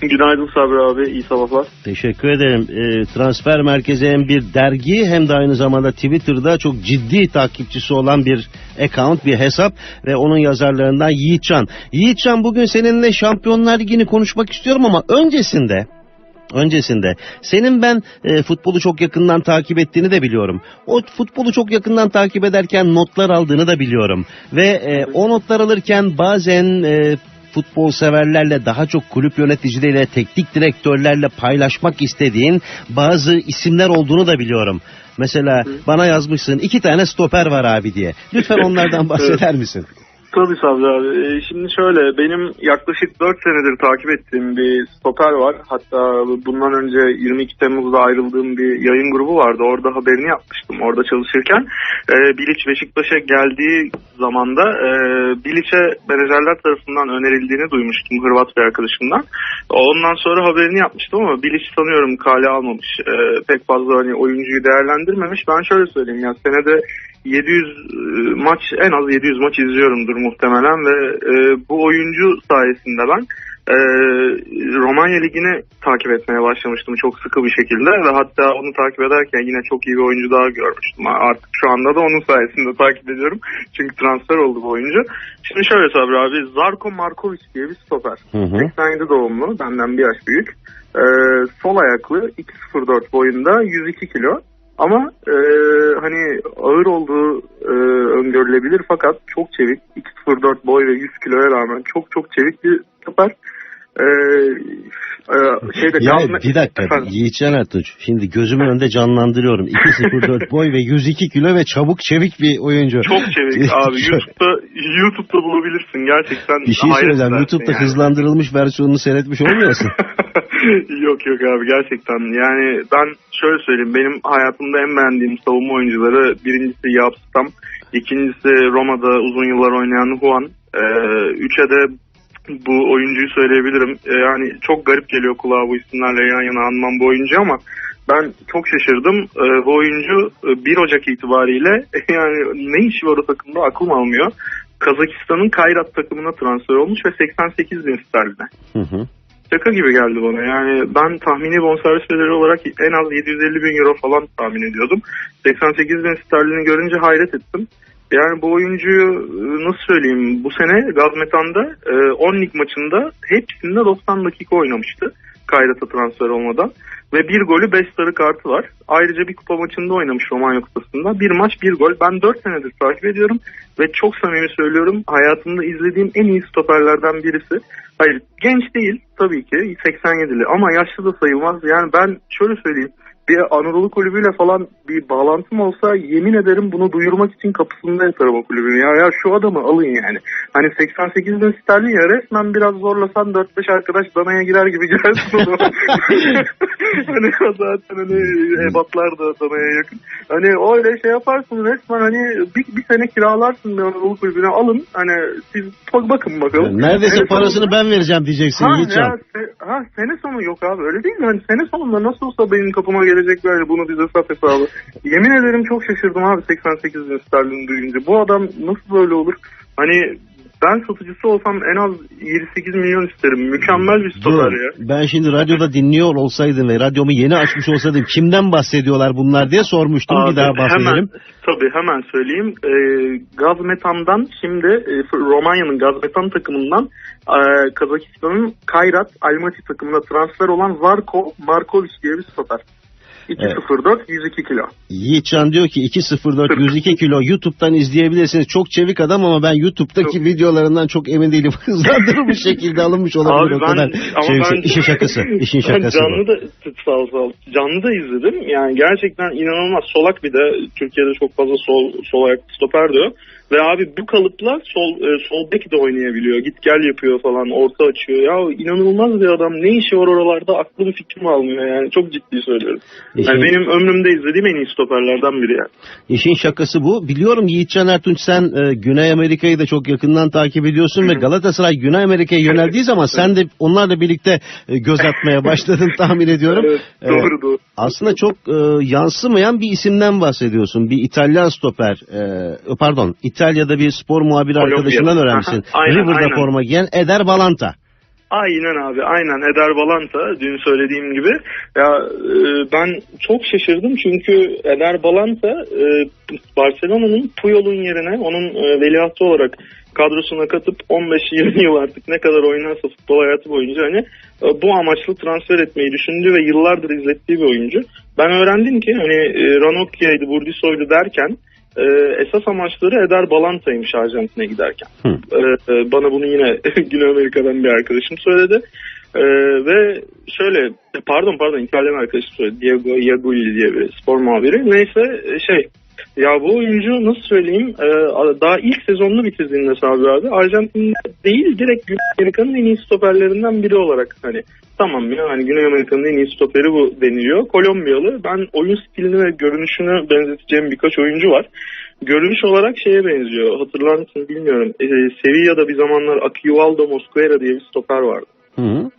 Günaydın Sabri abi, iyi sabahlar. Teşekkür ederim. Ee, transfer merkezi hem bir dergi hem de aynı zamanda Twitter'da çok ciddi takipçisi olan bir account, bir hesap ve onun yazarlarından Yiğitcan. Yiğitcan bugün seninle Şampiyonlar Ligi'ni konuşmak istiyorum ama öncesinde öncesinde senin ben e, futbolu çok yakından takip ettiğini de biliyorum. O futbolu çok yakından takip ederken notlar aldığını da biliyorum. Ve e, o notlar alırken bazen e, futbol severlerle daha çok kulüp yöneticileriyle, teknik direktörlerle paylaşmak istediğin bazı isimler olduğunu da biliyorum. Mesela bana yazmışsın iki tane stoper var abi diye. Lütfen onlardan bahseder misin? Tabii Sabri abi. Ee, şimdi şöyle, benim yaklaşık 4 senedir takip ettiğim bir stoper var. Hatta bundan önce 22 Temmuz'da ayrıldığım bir yayın grubu vardı. Orada haberini yapmıştım orada çalışırken. Ee, Bilic Beşiktaş'a geldiği zamanda e, Bilic'e menajerler tarafından önerildiğini duymuştum Hırvat bir arkadaşımdan. Ondan sonra haberini yapmıştım ama Bilic sanıyorum kale almamış. Ee, pek fazla hani oyuncuyu değerlendirmemiş. Ben şöyle söyleyeyim ya senede 700 e, maç en az 700 maç izliyorumdur muhtemelen ve e, bu oyuncu sayesinde ben e, Romanya Ligi'ni takip etmeye başlamıştım çok sıkı bir şekilde ve hatta onu takip ederken yine çok iyi bir oyuncu daha görmüştüm. Artık şu anda da onun sayesinde takip ediyorum çünkü transfer oldu bu oyuncu. Şimdi şöyle Sabri abi Zarko Markovic diye bir stoper. Hı hı. 87 doğumlu benden bir yaş büyük. E, sol ayaklı 2.04 boyunda 102 kilo. Ama e, hani ağır olduğu e, öngörülebilir fakat çok çevik. 2.04 boy ve 100 kiloya rağmen çok çok çevik bir stoper. E, e, şeyde Ya Gazme- bir dakika Efendim? Yiğitcan Ertunç. Şimdi gözümün önünde canlandırıyorum. 2.04 boy ve 102 kilo ve çabuk çevik bir oyuncu. Çok çevik abi. YouTube'da YouTube'da bulabilirsin gerçekten. Bir şey söyleyeceğim. YouTube'da yani. hızlandırılmış versiyonunu seyretmiş olmuyorsun. yok yok abi gerçekten yani ben şöyle söyleyeyim benim hayatımda en beğendiğim savunma oyuncuları birincisi Yapstam ikincisi Roma'da uzun yıllar oynayan Juan ee, üçe de bu oyuncuyu söyleyebilirim Ee, yani çok garip geliyor kulağa bu isimlerle yan yana anmam bu oyuncu ama ben çok şaşırdım. Ee, bu oyuncu e, 1 Ocak itibariyle yani ne işi var o takımda aklım almıyor. Kazakistan'ın Kayrat takımına transfer olmuş ve 88 bin sterline Hı hı. şaka gibi geldi bana. Yani ben tahmini bonservis bedeli olarak en az 750 bin euro falan tahmin ediyordum. 88 bin sterlini görünce hayret ettim. Yani bu oyuncuyu e, nasıl söyleyeyim bu sene Gazmetan'da e, 10 lig maçında hepsinde 90 dakika oynamıştı. Kayrat'a transfer olmadan. Ve bir golü 5 sarı kartı var. Ayrıca bir kupa maçında oynamış Romanya Kupası'nda. Bir maç bir gol. Ben 4 senedir takip ediyorum. Ve çok samimi söylüyorum hayatımda izlediğim en iyi stoperlerden birisi. Hayır genç değil tabii ki 87'li ama yaşlı da sayılmaz. Yani ben şöyle söyleyeyim bir Anadolu kulübüyle falan bir bağlantım olsa yemin ederim bunu duyurmak için kapısında yatarım o kulübün. Ya, ya şu adamı alın yani. Hani 88 bin sterlin ya resmen biraz zorlasan 4-5 arkadaş danaya girer gibi girersin o zaman. hani o zaten hani ebatlar da danaya yakın. Hani öyle şey yaparsın resmen hani bir, bir sene kiralarsın bir Anadolu kulübüne alın. Hani siz bak- bakın bakalım. Neredeyse Sene parasını sonunda- ben vereceğim diyeceksin Ha, ya, se- ha sene sonu yok abi öyle değil mi? Hani sene sonunda nasıl olsa benim kapıma gelecek böyle bunu bize sat hesabı. Yemin ederim çok şaşırdım abi 88 bin sterlin duyunca. Bu adam nasıl böyle olur? Hani ben satıcısı olsam en az 7-8 milyon isterim. Mükemmel bir stoper ya. ben şimdi radyoda dinliyor olsaydım ve radyomu yeni açmış olsaydım kimden bahsediyorlar bunlar diye sormuştum. Abi, bir daha bahsedelim. Hemen, tabii hemen söyleyeyim. Ee, Gazmetan'dan şimdi e, Romanya'nın Gazmetan takımından e, Kazakistan'ın Kayrat Almaty takımına transfer olan Zarko Markovic diye bir stoper. 2.04 102 kilo. Yiğitcan diyor ki 2.04 102 kilo YouTube'dan izleyebilirsiniz. Çok çevik adam ama ben YouTube'daki videolarından çok emin değilim. Hızlandırılmış şekilde alınmış olabilir Abi o ben kadar. ama Şey, ben işin şakası. İşin şakası bu. canlı da sağ ol, sağ ol. Canlı da izledim. Yani gerçekten inanılmaz. Solak bir de Türkiye'de çok fazla sol sol ayak stoper diyor. Ve abi bu kalıpla sol e, sol bek de oynayabiliyor. Git gel yapıyor falan. Orta açıyor. Ya inanılmaz bir adam. Ne işi var oralarda? Aklım fikrim almıyor yani. Çok ciddi söylüyorum. Yani İşin- benim ömrümde izlediğim en iyi stoperlerden biri yani. İşin şakası bu. Biliyorum Yiğitcan Ertunç sen e, Güney Amerika'yı da çok yakından takip ediyorsun ve Galatasaray Güney Amerika'ya yöneldiği zaman sen de onlarla birlikte e, göz atmaya başladın tahmin ediyorum. Evet, E, doğru doğru. aslında çok e, yansımayan bir isimden bahsediyorsun. Bir İtalyan stoper. e, pardon İtalya'da bir spor muhabiri Kolombiya. arkadaşından öğrenmişsin. Aynen, River'da aynen. forma giyen Eder Balanta. Aynen abi aynen Eder Balanta dün söylediğim gibi ya e, ben çok şaşırdım çünkü Eder Balanta e, Barcelona'nın Puyol'un yerine onun e, veliahtı olarak kadrosuna katıp 15-20 yıl artık ne kadar oynarsa futbol hayatı boyunca hani e, bu amaçlı transfer etmeyi düşündüğü ve yıllardır izlettiği bir oyuncu. Ben öğrendim ki hani e, Ranocchia'ydı, Burdisoy'du derken e, esas amaçları Eder Balanta'ymış Arjantin'e giderken. Hı. E, e, bana bunu yine Güney Amerika'dan bir arkadaşım söyledi. E, ve şöyle pardon pardon İtalyan arkadaşım söyledi. Diego Iagulli diye bir spor muhabiri. Neyse e, şey ya bu oyuncu nasıl söyleyeyim e, daha ilk sezonunu bitirdiğinde Sabri abi Arjantin'de değil direkt Güney Amerika'nın en iyi stoperlerinden biri olarak hani tamam ya hani Güney Amerika'nın en iyi stoperi bu deniliyor. Kolombiyalı ben oyun stilini ve görünüşünü benzeteceğim birkaç oyuncu var. Görünüş olarak şeye benziyor hatırlar mısın bilmiyorum e, Sevilla'da bir zamanlar Akivaldo Mosquera diye bir stoper vardı.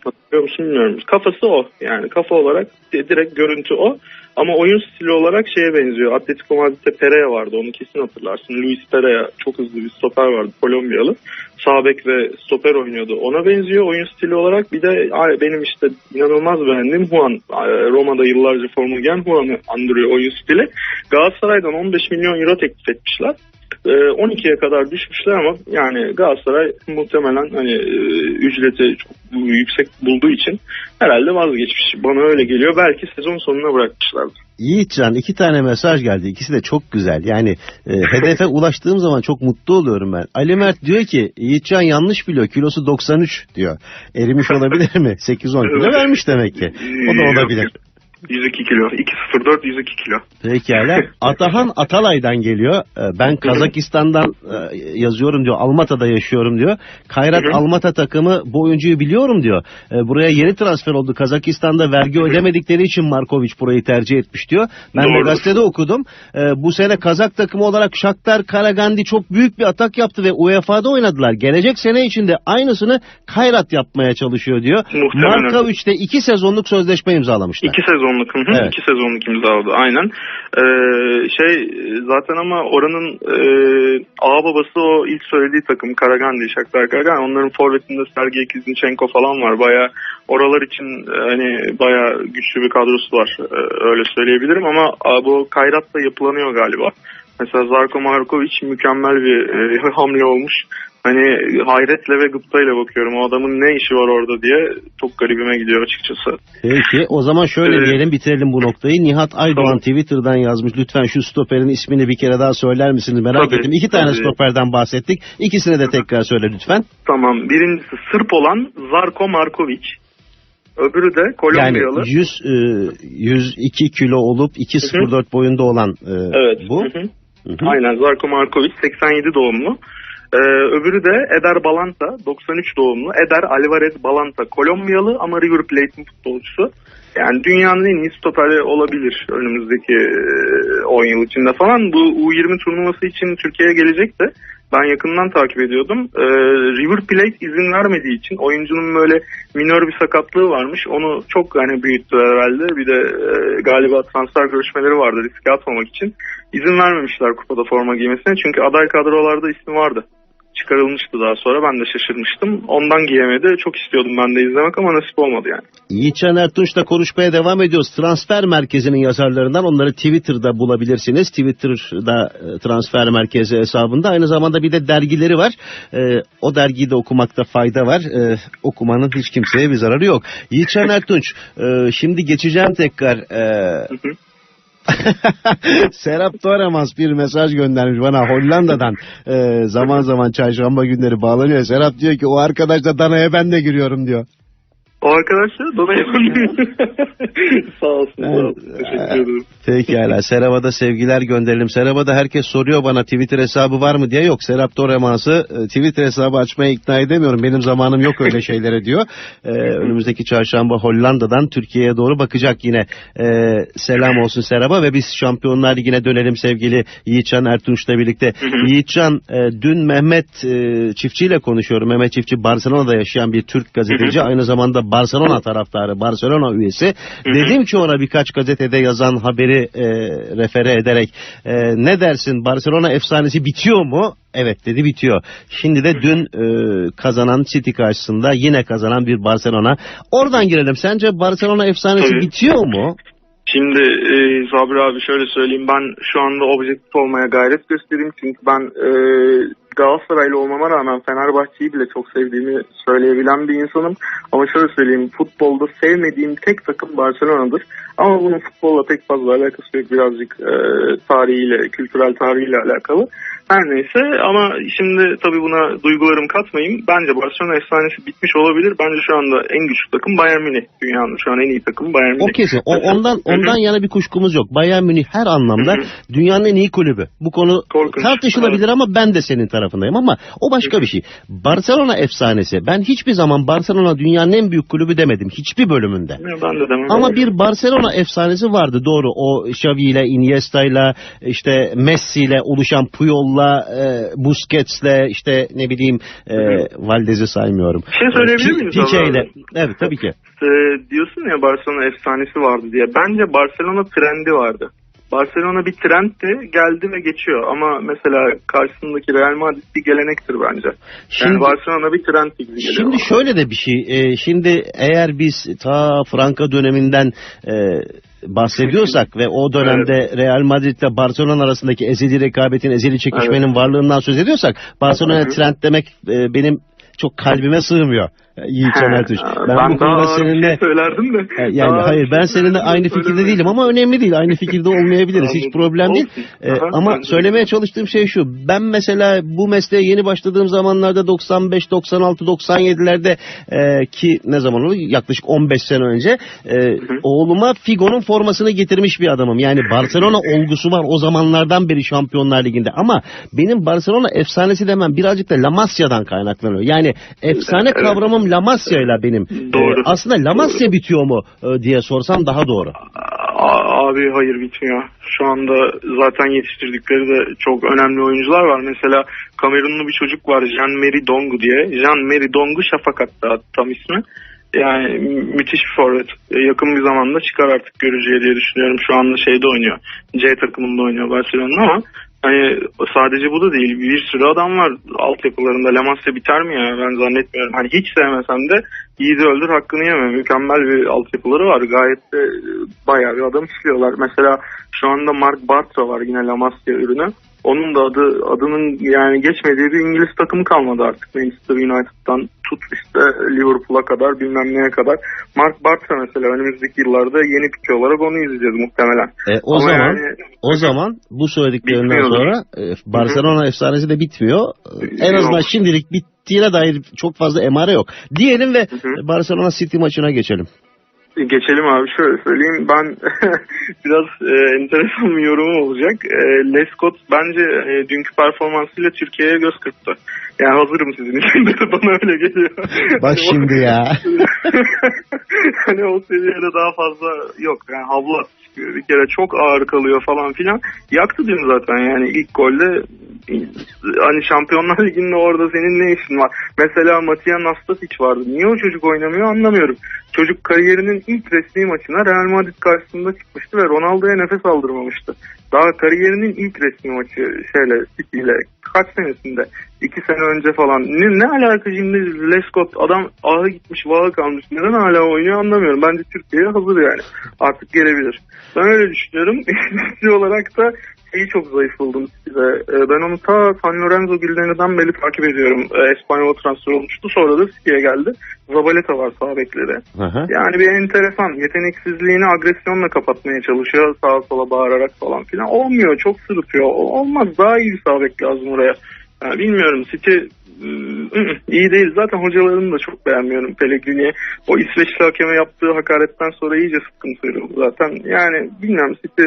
Hatırlıyor musun bilmiyorum. Kafası o. Yani kafa olarak direkt görüntü o. Ama oyun stili olarak şeye benziyor. Atletico Madrid'de Pereira vardı. Onu kesin hatırlarsın. Luis Pereira çok hızlı bir stoper vardı. Kolombiyalı. Sağ bek ve stoper oynuyordu. Ona benziyor oyun stili olarak. Bir de benim işte inanılmaz beğendiğim Juan. Roma'da yıllarca forma giyen Juan'ı andırıyor oyun stili. Galatasaray'dan 15 milyon euro teklif etmişler. 12'ye kadar düşmüşler ama yani Galatasaray muhtemelen hani e, ücreti çok yüksek bulduğu için herhalde vazgeçmiş. Bana öyle geliyor. Belki sezon sonuna bırakmışlardır. Yiğitcan iki tane mesaj geldi. İkisi de çok güzel. Yani e, hedefe ulaştığım zaman çok mutlu oluyorum ben. Ali Mert diyor ki Yiğitcan yanlış biliyor. Kilosu 93 diyor. Erimiş olabilir mi? 8-10 kilo vermiş demek ki. O da olabilir. 102 kilo. 2.04 102 kilo. Pekala. Atahan Atalay'dan geliyor. Ee, Ben Kazakistan'dan e, yazıyorum diyor. Almata'da yaşıyorum diyor. Kayrat. Almata takımı bu oyuncuyu biliyorum diyor. Ee, Buraya yeni transfer oldu. Kazakistan'da vergi ödemedikleri için Markovic burayı tercih etmiş diyor. Ben de Doğrudur. gazetede okudum. Ee, Bu sene Kazak takımı olarak Shakhtar Karagandi çok büyük bir atak yaptı ve UEFA'da oynadılar. Gelecek sene içinde aynısını Kayrat yapmaya çalışıyor diyor. Muhtemelen. Markovic'te iki sezonluk sözleşme imzalamışlar. İki sezonluk. Hı hı, Evet. iki sezonluk imzaladı. Aynen. Ee, şey zaten ama oranın e, ağ babası o ilk söylediği takım Karagandi, Shakhtar Karagandi. Onların forvetinde Sergey Kizinchenko falan var. Baya oralar için e, hani baya güçlü bir kadrosu var. E, öyle söyleyebilirim ama a, bu Kayrat da yapılanıyor galiba. Mesela Zarko Markovic mükemmel bir e, hamle olmuş. Hani hayretle ve gıptayla bakıyorum. O adamın ne işi var orada diye çok garibime gidiyor açıkçası. Peki o zaman şöyle Evet. diyelim bitirelim bu noktayı. Nihat Aydoğan Tamam. Twitter'dan yazmış. Lütfen şu stoperin ismini bir kere daha söyler misiniz? Merak Tabii, ettim. İki tane tabii. stoperden bahsettik. İkisini de tekrar söyle lütfen. Tamam. Birincisi Sırp olan Zarko Markovic. Öbürü de Yani Kolombiyalı. 100 e, 102 kilo olup 2.04 boyunda olan e, evet. bu. Hı hı. Hı hı. Aynen Zarko Markovic 87 doğumlu. Ee, öbürü de Eder Balanta 93 doğumlu. Eder Alvarez Balanta Kolombiyalı ama River Plate'in futbolcusu. Yani dünyanın en iyi stoperi olabilir önümüzdeki e, 10 yıl içinde falan. Bu U20 turnuvası için Türkiye'ye gelecek de ben yakından takip ediyordum. Ee, River Plate izin vermediği için oyuncunun böyle minör bir sakatlığı varmış. Onu çok hani büyüttü herhalde. Bir de e, galiba transfer görüşmeleri vardı riske atmamak için. İzin vermemişler kupada forma giymesine. Çünkü aday kadrolarda ismi vardı. Çıkarılmıştı daha sonra. Ben de şaşırmıştım. Ondan giyemedi. Çok istiyordum ben de izlemek ama nasip olmadı yani. Yiğitcan Ertunç'la konuşmaya devam ediyoruz. Transfer Merkezi'nin yazarlarından onları Twitter'da bulabilirsiniz. Twitter'da e, Transfer Merkezi hesabında. Aynı zamanda bir de dergileri var. E, o dergiyi de okumakta fayda var. E, okumanın hiç kimseye bir zararı yok. Yiğitcan Ertunç, e, şimdi geçeceğim tekrar. E. Serap Toremans bir mesaj göndermiş bana Hollanda'dan. E, zaman zaman çarşamba günleri bağlanıyor. Serap diyor ki o arkadaşla Dana'ya ben de giriyorum diyor. O arkadaşlar dolayı Sağ olsun. Sağ olsun. Teşekkür ederim. Pekala. Serap'a da sevgiler gönderelim. Serap'a da herkes soruyor bana Twitter hesabı var mı diye. Yok Serap Doremans'ı e, Twitter hesabı açmaya ikna edemiyorum. Benim zamanım yok öyle şeylere diyor. Ee, önümüzdeki çarşamba Hollanda'dan Türkiye'ye doğru bakacak yine. Ee, selam olsun Serap'a ve biz Şampiyonlar Ligi'ne dönelim sevgili Yiğitcan Ertunç'la birlikte. Yiğitcan e, dün Mehmet e, Çiftçi ile konuşuyorum. Mehmet Çiftçi Barcelona'da yaşayan bir Türk gazeteci. Aynı zamanda Barcelona taraftarı, Barcelona üyesi. Dedim ki ona birkaç gazetede yazan haberi e, refere ederek e, ne dersin Barcelona efsanesi bitiyor mu? Evet dedi bitiyor. Şimdi de dün e, kazanan City karşısında yine kazanan bir Barcelona. Oradan girelim. Sence Barcelona efsanesi bitiyor mu? Şimdi e, Sabri abi şöyle söyleyeyim ben şu anda objektif olmaya gayret göstereyim çünkü ben e, Galatasaraylı olmama rağmen Fenerbahçe'yi bile çok sevdiğimi söyleyebilen bir insanım. Ama şöyle söyleyeyim futbolda sevmediğim tek takım Barcelona'dır. Ama bunun futbolla pek fazla alakası yok birazcık e, tarihiyle, kültürel tarihiyle alakalı. Her neyse ama şimdi tabii buna duygularımı katmayayım. Bence Barcelona efsanesi bitmiş olabilir. Bence şu anda en güçlü takım Bayern Münih. Dünyanın şu an en iyi takımı Bayern Münih. O kesin. O, ondan ondan yana bir kuşkumuz yok. Bayern Münih her anlamda dünyanın en iyi kulübü. Bu konu Korkunç. tartışılabilir ama ben de senin tarafındayım ama o başka bir şey. Barcelona efsanesi. Ben hiçbir zaman Barcelona dünyanın en büyük kulübü demedim. Hiçbir bölümünde. Ben de demem. Ama bir Barcelona efsanesi vardı doğru. O Xavi ile Iniesta ile işte Messi ile oluşan Puyol'la e, Busquets'le işte ne bileyim e, Valdez'i saymıyorum. Bir şey söyleyebilir miyim sana? ile. Evet tabii ki. Ee, diyorsun ya Barcelona efsanesi vardı diye. Bence Barcelona trendi vardı. Barcelona bir trendti geldi ve geçiyor ama mesela karşısındaki Real Madrid bir gelenektir bence. Şimdi- yani Barcelona bir trend gibi geliyor. Şimdi bana. şöyle de bir şey. e, şimdi eğer biz ta Franka döneminden e, bahsediyorsak ve o dönemde Real Madrid ile Barcelona arasındaki ezeli rekabetin, ezeli çekişmenin varlığından söz ediyorsak Barcelona Hı hı. trend demek e, benim çok kalbime sığmıyor. Yiğit Şener Tuş. Ben, ben bu konuda seninle şey söylerdim de. Yani Daha hayır ben şey seninle aynı fikirde değilim ama önemli değil. Aynı fikirde olmayabiliriz. Hiç problem değil. E, Aha, ama söylemeye çalıştığım şey şu. Ben mesela bu mesleğe yeni başladığım zamanlarda 95, 96, 97'lerde e, ki ne zaman oldu? Yaklaşık 15 sene önce e, oğluma Figo'nun formasını getirmiş bir adamım. Yani Barcelona olgusu var o zamanlardan beri Şampiyonlar Ligi'nde. Ama benim Barcelona efsanesi demem birazcık da La Masia'dan kaynaklanıyor. Yani efsane Evet. Kavramım La Masia'yla benim. Doğru. E, aslında La Masia bitiyor mu e, diye sorsam daha doğru. A- Abi hayır bitmiyor. Şu anda zaten yetiştirdikleri de çok önemli oyuncular var. Mesela Kamerunlu bir çocuk var Jean-Marie Dongu diye. Jean-Marie Dongu Şafak hatta tam ismi. Yani mü- müthiş bir forvet. E, Yakın bir zamanda çıkar artık göreceği diye düşünüyorum. Şu anda şeyde oynuyor. C takımında oynuyor Barcelona'nın ama hani sadece bu da değil. Bir sürü adam var altyapılarında. La Masia biter mi ya? Ben zannetmiyorum. Hani hiç sevmesem de Yiğidi öldür hakkını yeme. Mükemmel bir altyapıları var. Gayet de e, bayağı bir adam işliyorlar. Mesela şu anda Mark Bartra var yine La Masia ürünü. Onun da adı adının yani geçmediği bir İngiliz takımı kalmadı artık. Manchester United'dan tut işte Liverpool'a kadar bilmem neye kadar. Mark Bartra mesela önümüzdeki yıllarda yeni pik olarak onu izleyeceğiz muhtemelen. E, o Ama zaman yani- o zaman bu söylediklerinden sonra e, Barcelona efsanesi de bitmiyor. E, En azından Yok. şimdilik bittiğine dair çok fazla emare yok. Diyelim ve hı. Barcelona City maçına geçelim. Geçelim abi şöyle söyleyeyim ben biraz e, enteresan bir yorumum olacak. E, Lescott bence e, dünkü performansıyla Türkiye'ye göz kırptı. Yani hazırım sizin için de bana öyle geliyor. Bak şimdi ya. hani o seviyede daha fazla yok. Yani havlu Bir kere çok ağır kalıyor falan filan. Yaktı dün zaten yani ilk golde hani Şampiyonlar Ligi'nde orada senin ne işin var? Mesela Matija Nastasic vardı. Niye o çocuk oynamıyor anlamıyorum. Çocuk kariyerinin ilk resmi maçına Real Madrid karşısında çıkmıştı ve Ronaldo'ya nefes aldırmamıştı. Daha kariyerinin ilk resmi maçı şeyle City ile kaç senesinde? İki sene önce falan. Ne, ne alaka şimdi Lescott adam ahı gitmiş vahı kalmış. Neden hala oynuyor anlamıyorum. Bence Türkiye'ye hazır yani. Artık gelebilir. Ben öyle düşünüyorum. İkinci olarak da şeyi çok zayıf buldum size. Ee, Ben onu ta San Lorenzo günlerinden beri takip ediyorum. Ee, Espanyol transfer olmuştu. Sonra da City'ye geldi. Zabaleta var sağ bekleri. Yani bir enteresan. Yeteneksizliğini agresyonla kapatmaya çalışıyor. Sağa sola bağırarak falan filan. Olmuyor. Çok sırıtıyor. Olmaz. Daha iyi bir sağ bek lazım oraya. Yani bilmiyorum. City ıı, iyi değil. Zaten hocalarını da çok beğenmiyorum Pellegrini'ye. O İsveçli hakeme yaptığı hakaretten sonra iyice sıyrıldı zaten. Yani bilmiyorum City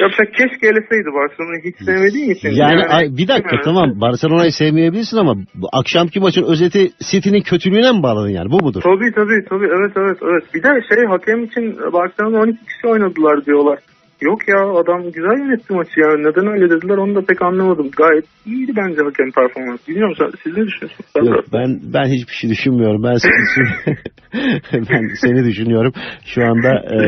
yapacak keşke eleseydi Barcelona'yı hiç sevmediğim için. Yani ay, bir dakika Evet. tamam Barcelona'yı sevmeyebilirsin ama bu akşamki maçın özeti City'nin kötülüğüne mi bağladın yani bu mudur? Tabii tabii tabii evet evet evet. Bir de şey hakem için Barcelona 12 kişi oynadılar diyorlar. Yok ya adam güzel yönetti maçı yani. Neden öyle dediler onu da pek anlamadım. Gayet iyiydi bence hakem performansı. Bilmiyorum sen, siz ne düşünüyorsunuz? Ben Yok, ben ben hiçbir şey düşünmüyorum. Ben seni, ben seni düşünüyorum. Şu anda e,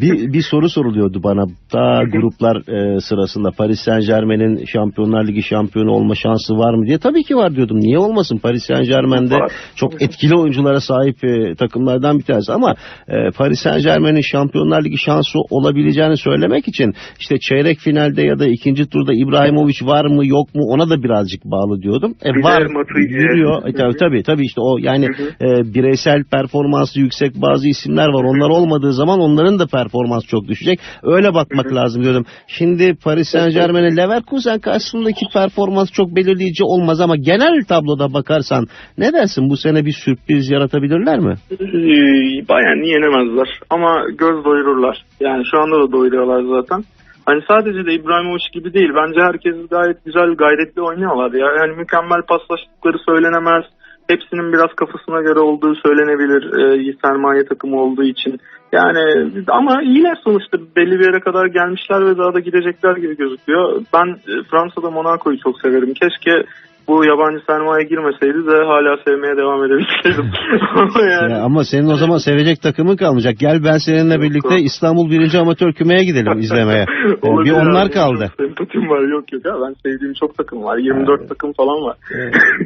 bir bir soru soruluyordu bana. Daha gruplar e, sırasında Paris Saint-Germain'in Şampiyonlar Ligi şampiyonu olma şansı var mı diye. Tabii ki var diyordum. Niye olmasın? Paris Saint-Germain'de Var. çok etkili oyunculara sahip e, takımlardan bir tanesi ama e, Paris Saint-Germain'in Şampiyonlar Ligi şansı olabileceğini söylemek için işte çeyrek finalde ya da ikinci turda İbrahimovic var mı yok mu ona da birazcık bağlı diyordum. E, var Matuidi. yürüyor. E, tabii, tabii tabii işte o yani Hı e, bireysel performansı yüksek bazı isimler var. Onlar olmadığı zaman onların da performansı çok düşecek. Öyle bakmak lazım diyordum. Şimdi Paris Saint-Germain'e Leverkusen karşısındaki performans çok belirleyici olmaz ama genel tabloda bakarsan ne dersin bu sene bir sürpriz yaratabilirler mi? Ee, Bayern'i yenemezler ama göz doyururlar. Yani şu anda da doyuruyorlar zaten. Hani sadece de İbrahimovic gibi değil. Bence herkes gayet güzel, gayretli oynuyorlar ya. Yani mükemmel paslaştıkları söylenemez. Hepsinin biraz kafasına göre olduğu söylenebilir. E, sermaye takımı olduğu için. Yani ama iyiler sonuçta belli bir yere kadar gelmişler ve daha da gidecekler gibi gözüküyor. Ben e, Fransa'da Monaco'yu çok severim. Keşke bu yabancı sermaye girmeseydi de hala sevmeye devam edebilseydim. ama yani. Ya ama senin o zaman sevecek takımın kalmayacak. Gel ben seninle Yok, birlikte yok. İstanbul 1. Amatör Kümeye gidelim izlemeye. Ee, bir onlar abi, kaldı. Sempatim var yok yok ya ben sevdiğim çok takım var 24 takım falan var.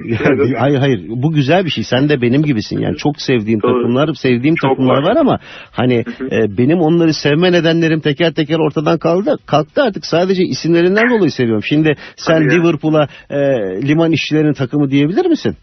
Yani, hayır hayır bu güzel bir şey. Sen de benim gibisin. Yani çok sevdiğim Tabii. takımlar, sevdiğim Çok takımlar var. var. ama hani e, benim onları sevme nedenlerim teker teker ortadan kaldı. Kalktı artık sadece isimlerinden dolayı seviyorum. Şimdi sen. Liverpool'a e, liman işçilerinin takımı diyebilir misin?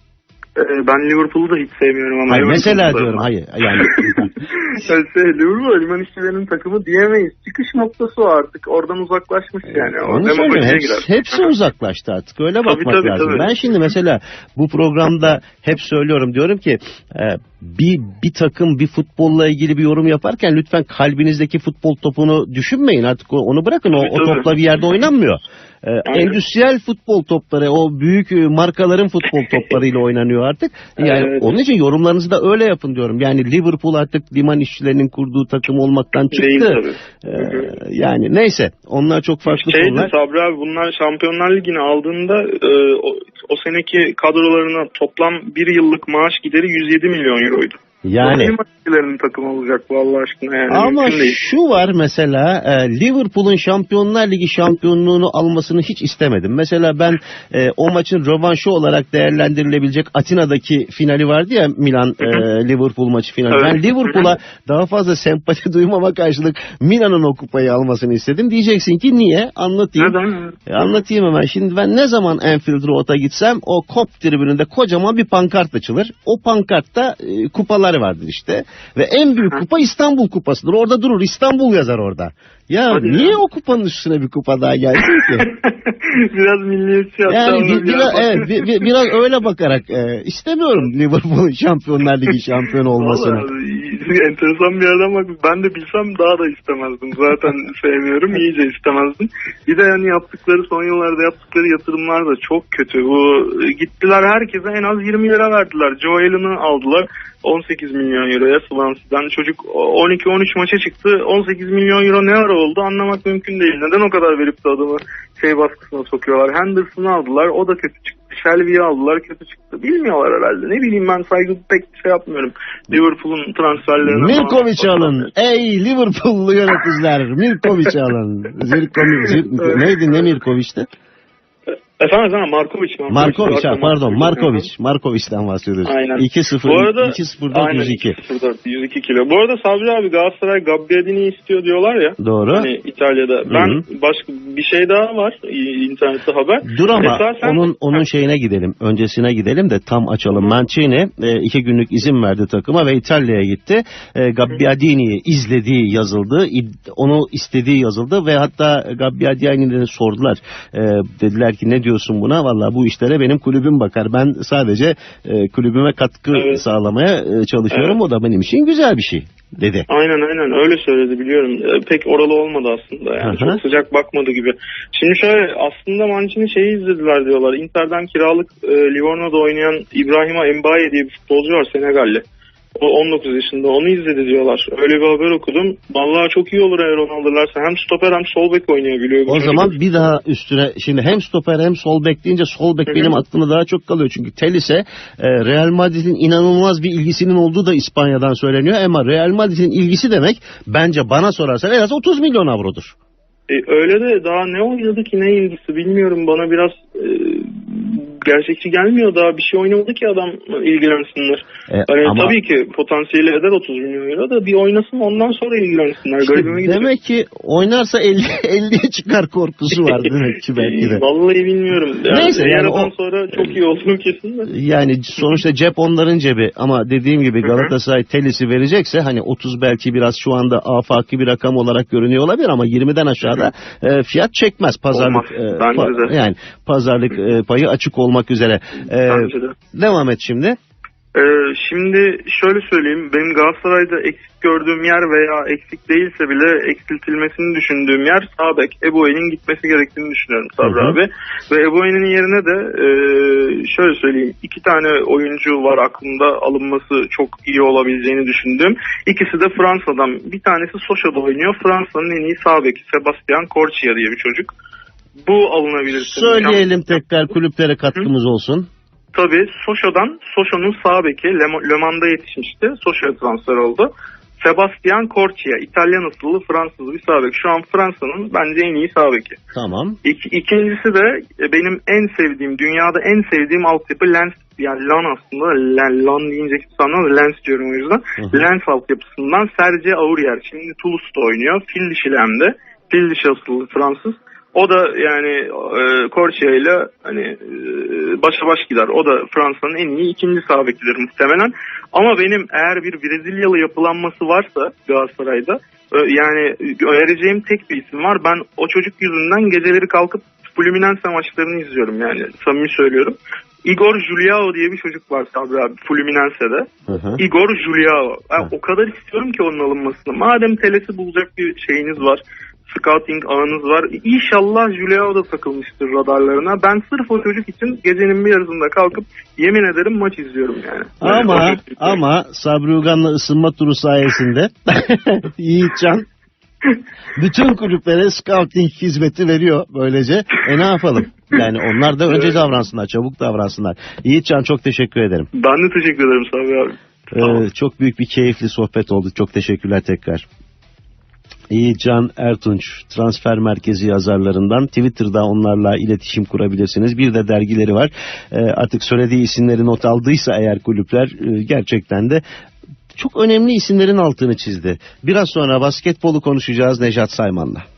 Ee, ben Liverpool'u da hiç sevmiyorum ama. Hayır, mesela diyorum hayır yani Yani şey, Liverpool liman işçilerinin takımı diyemeyiz. Çıkış noktası o artık. Oradan uzaklaşmış yani. O Onu söylüyorum. Hepsi, hepsi uzaklaştı artık. Öyle bakmak tabii, lazım. tabii. Ben şimdi mesela bu programda hep söylüyorum diyorum ki e, bir bir takım bir futbolla ilgili bir yorum yaparken lütfen kalbinizdeki futbol topunu düşünmeyin. Artık onu bırakın. O, Tabii, o tabii. topla bir yerde oynanmıyor. E, endüstriyel futbol topları, o büyük e, markaların futbol toplarıyla oynanıyor artık. Yani Evet. onun için yorumlarınızı da öyle yapın diyorum. Yani Liverpool artık liman işçilerinin kurduğu takım olmaktan çıktı. Değil tabii. E, hı. yani neyse onlar çok farklı Şeydi konular. Sabri abi bunlar Şampiyonlar Ligi'ni aldığında e, o, o seneki kadrolarına toplam bir yıllık maaş gideri 107 milyon euroydu. Yani işçilerinin takımı olacak bu Allah aşkına yani. ama şu var mesela e, Liverpool'un Şampiyonlar Ligi şampiyonluğunu almasını hiç istemedim. Mesela ben e, o maçın rövanşı olarak değerlendirilebilecek Atina'daki finali vardı ya Milan e, Liverpool maçı finali. Evet. Ben Liverpool'a daha fazla sempati duymama karşılık Milan'ın o kupayı almasını istedim. Diyeceksin ki niye? Anlatayım. Neden? E, anlatayım hemen. Şimdi ben ne zaman Anfield Road'a gitsem o kop tribününde kocaman bir pankart açılır. O pankartta e, kupalar vardır işte. Ve en büyük kupa İstanbul kupasıdır. Orada durur İstanbul yazar orada. Ya Hadi ya. niye o kupanın üstüne bir kupa daha gelsin ki? biraz milliyetçi Yani bir, biraz evet, bir- bir- biraz öyle bakarak e, istemiyorum Liverpool'un Şampiyonlar Ligi şampiyonu olmasını. Vallahi enteresan bir yerden bak. Ben de bilsem daha da istemezdim. Zaten sevmiyorum. iyice istemezdim. Bir de yani yaptıkları son yıllarda yaptıkları yatırımlar da çok kötü. Bu e, gittiler herkese en az 20 lira verdiler. Joe Allen'ı aldılar. 18 milyon euroya Swansea'dan. Çocuk 12-13 maça çıktı. 18 milyon euro ne ara oldu anlamak mümkün değil. Neden o kadar verip de adamı şey baskısına sokuyorlar. Henderson'ı aldılar. O da kötü çıktı. Shelby'yi aldılar. Kötü çıktı. Bilmiyorlar herhalde. Ne bileyim ben saygı pek şey yapmıyorum. Liverpool'un transferlerine falan. Milkovic alın. Ey Liverpool'lu yöneticiler. Milkovic alın. Zirkovic, Zir- neydi ne Milkovic'ti? Efendim efendim Markovic. Markovic ha, Markovic. pardon Markovic. Markovic'den bahsediyoruz. Aynen. 2-0 Bu arada 2-0'dan aynen, 102. 2-0'dan 102 kilo. Bu arada Sabri abi Galatasaray Gabbiadini istiyor diyorlar ya. Doğru. Hani İtalya'da. Ben başka bir şey daha var internette haber. Dur ama Esasen- onun onun şeyine gidelim. Öncesine gidelim de tam açalım. Mancini e, iki günlük izin verdi takıma ve İtalya'ya gitti. E, Gabbiadini'yi izlediği yazıldı. Onu istediği yazıldı ve hatta Gabbiadini'ye sordular. E, dediler ki ne diyorsun buna? Vallahi bu işlere benim kulübüm bakar. Ben sadece e, kulübüme katkı Evet. sağlamaya e, çalışıyorum. O da benim için güzel bir şey dedi. Aynen aynen öyle söyledi biliyorum. Ee, Pek oralı olmadı aslında yani. Çok sıcak bakmadı gibi. Şimdi şöyle aslında Mancini şeyi izlediler diyorlar. Inter'den kiralık e, Livorno'da oynayan İbrahima Mbaye diye bir futbolcu var Senegalli. O 19 yaşında onu izledi diyorlar. Öyle bir haber okudum. Vallahi çok iyi olur eğer onu alırlarsa. Hem stoper hem sol bek oynayabiliyor. O zaman bir daha üstüne şimdi hem stoper hem sol bek deyince sol bek benim aklımda daha çok kalıyor. Çünkü Telis'e e, Real Madrid'in inanılmaz bir ilgisinin olduğu da İspanya'dan söyleniyor. Ama Real Madrid'in ilgisi demek bence bana sorarsan en az 30 milyon avrodur. E, öyle de daha ne oynadı ki ne ilgisi bilmiyorum. Bana biraz e, gerçekçi gelmiyor. Daha bir şey oynamadı ki adam ilgilensinler. E, Hani ama Tabii ki potansiyeli eder 30 milyon euro da bir oynasın ondan sonra ilgilensinler. işte Garibime demek ki oynarsa 50 50'ye çıkar korkusu var demek ki belki de. Vallahi bilmiyorum. Yani Neyse, yani o- sonra çok iyi olduğum kesin de. Yani sonuçta cep onların cebi ama dediğim gibi. Galatasaray Telis'i verecekse hani 30 belki biraz şu anda afaki bir rakam olarak görünüyor olabilir ama 20'den aşağıda e, fiyat çekmez pazarlık Olmaz. e, pa- yani pazarlık e, payı açık olmak üzere. E, de. devam et şimdi. Ee, şimdi şöyle söyleyeyim. Benim Galatasaray'da eksik gördüğüm yer veya eksik değilse bile eksiltilmesini düşündüğüm yer sağ bek. Eboe'nin gitmesi gerektiğini düşünüyorum Sabri Hı hı. abi. Ve Eboe'nin yerine de e, şöyle söyleyeyim. iki tane oyuncu var aklımda alınması çok iyi olabileceğini düşündüğüm. İkisi de Fransa'dan. Bir tanesi Socha'da oynuyor. Fransa'nın en iyi sağ beki Sebastian Corchia diye bir çocuk. Bu alınabilir. Söyleyelim tekrar kulüplere katkımız olsun. Tabii Soşo'dan, Soşo'nun sağ beki Le, yetişmişti. Soşo'ya transfer oldu. Sebastian Corchia, İtalyan asıllı Fransız bir sağ bek. Şu an Fransa'nın bence en iyi sağ beki. Tamam. İki, ikincisi de e, benim en sevdiğim, dünyada en sevdiğim altyapı Lens. Yani Lan aslında, Lan, Lan deyince kimse anlamaz, Lens diyorum o yüzden. Hı hı. Lens altyapısından Serge Aurier. Şimdi Toulouse'da oynuyor. Fil dişili hem de. Fil dişi asıllı Fransız. O da yani e, Corchia ile hani e, başa baş gider. O da Fransa'nın en iyi ikinci sağ bekidir muhtemelen. Ama benim eğer bir Brezilyalı yapılanması varsa Galatasaray'da e, yani önereceğim tek bir isim var. Ben o çocuk yüzünden geceleri kalkıp Fluminense maçlarını izliyorum yani samimi söylüyorum. Igor Juliao diye bir çocuk var Sabri abi Fluminense'de. Hı hı. Igor Juliao. Ben Hı. o kadar istiyorum ki onun alınmasını. Madem telesi bulacak bir şeyiniz var. Scouting ağınız var. İnşallah Juliao da takılmıştır radarlarına. Ben sırf o çocuk için gecenin bir yarısında kalkıp yemin ederim maç izliyorum yani. Ama Yani ama Sabri Ugan'la ısınma turu sayesinde Yiğitcan bütün kulüplere scouting hizmeti veriyor böylece. E ne yapalım? Yani onlar da önce Evet. davransınlar, çabuk davransınlar. Yiğitcan çok teşekkür ederim. Ben de teşekkür ederim Sabri abi. Ee, Tamam. çok büyük bir keyifli sohbet oldu. Çok teşekkürler tekrar. Yiğitcan Ertunç transfer merkezi yazarlarından Twitter'da onlarla iletişim kurabilirsiniz. Bir de dergileri var. Ee, artık söylediği isimleri not aldıysa eğer kulüpler e, gerçekten de çok önemli isimlerin altını çizdi. Biraz sonra basketbolu konuşacağız Nejat Sayman'la.